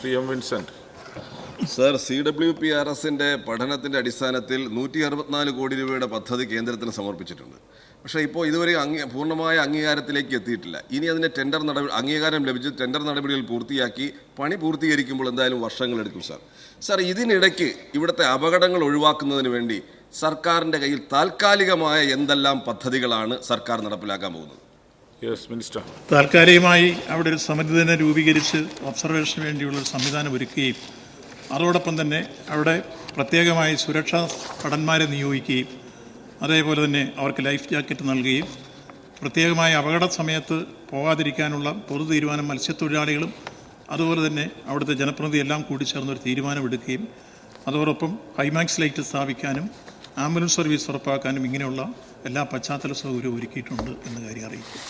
Shri M Vincent. Sir C W P R എസിന്റെ പഠനത്തിന്റെ അടിസ്ഥാനത്തിൽ നൂറ്റി അറുപത്തിനാല് കോടി രൂപയുടെ പദ്ധതി കേന്ദ്രത്തിന് സമർപ്പിച്ചിട്ടുണ്ട്. പക്ഷേ ഇപ്പോൾ ഇതുവരെ അംഗീ പൂർണമായ അംഗീകാരത്തിലേക്ക് എത്തിയിട്ടില്ല. ഇനി അതിന് ടെൻഡർ നടപടി അംഗീകാരം ലഭിച്ച് ടെൻഡർ നടപടികൾ പൂർത്തിയാക്കി പണി പൂർത്തീകരിക്കുമ്പോൾ എന്തായാലും വർഷങ്ങളെടുക്കും സാർ. സാർ ഇതിനിടയ്ക്ക് ഇവിടുത്തെ അപകടങ്ങൾ ഒഴിവാക്കുന്നതിന് വേണ്ടി സർക്കാരിന്റെ കയ്യിൽ താൽക്കാലികമായ എന്തെല്ലാം പദ്ധതികളാണ് സർക്കാർ നടപ്പിലാക്കാൻ പോകുന്നത്? മിനിസ്റ്റർ താൽക്കാലികമായി അവിടെ ഒരു സമിതി തന്നെ രൂപീകരിച്ച് ഒബ്സർവേഷന് വേണ്ടിയുള്ള ഒരു സംവിധാനം ഒരുക്കുകയും അതോടൊപ്പം തന്നെ അവിടെ പ്രത്യേകമായി സുരക്ഷാ ഭടന്മാരെ നിയോഗിക്കുകയും അതേപോലെ തന്നെ അവർക്ക് ലൈഫ് ജാക്കറ്റ് നൽകുകയും പ്രത്യേകമായി അപകട സമയത്ത് പോകാതിരിക്കാനുള്ള പൊതു തീരുമാനം മത്സ്യത്തൊഴിലാളികളും അതുപോലെ തന്നെ അവിടുത്തെ ജനപ്രതിനിധി എല്ലാം കൂടി ചേർന്ന് ഒരു തീരുമാനമെടുക്കുകയും അതോടൊപ്പം ഹൈമാക്സ് ലൈറ്റ് സ്ഥാപിക്കാനും ആംബുലൻസ് സർവീസ് ഉറപ്പാക്കാനും ഇങ്ങനെയുള്ള എല്ലാ പശ്ചാത്തല സൗകര്യവും ഒരുക്കിയിട്ടുണ്ട് എന്ന കാര്യം അറിയിക്കും.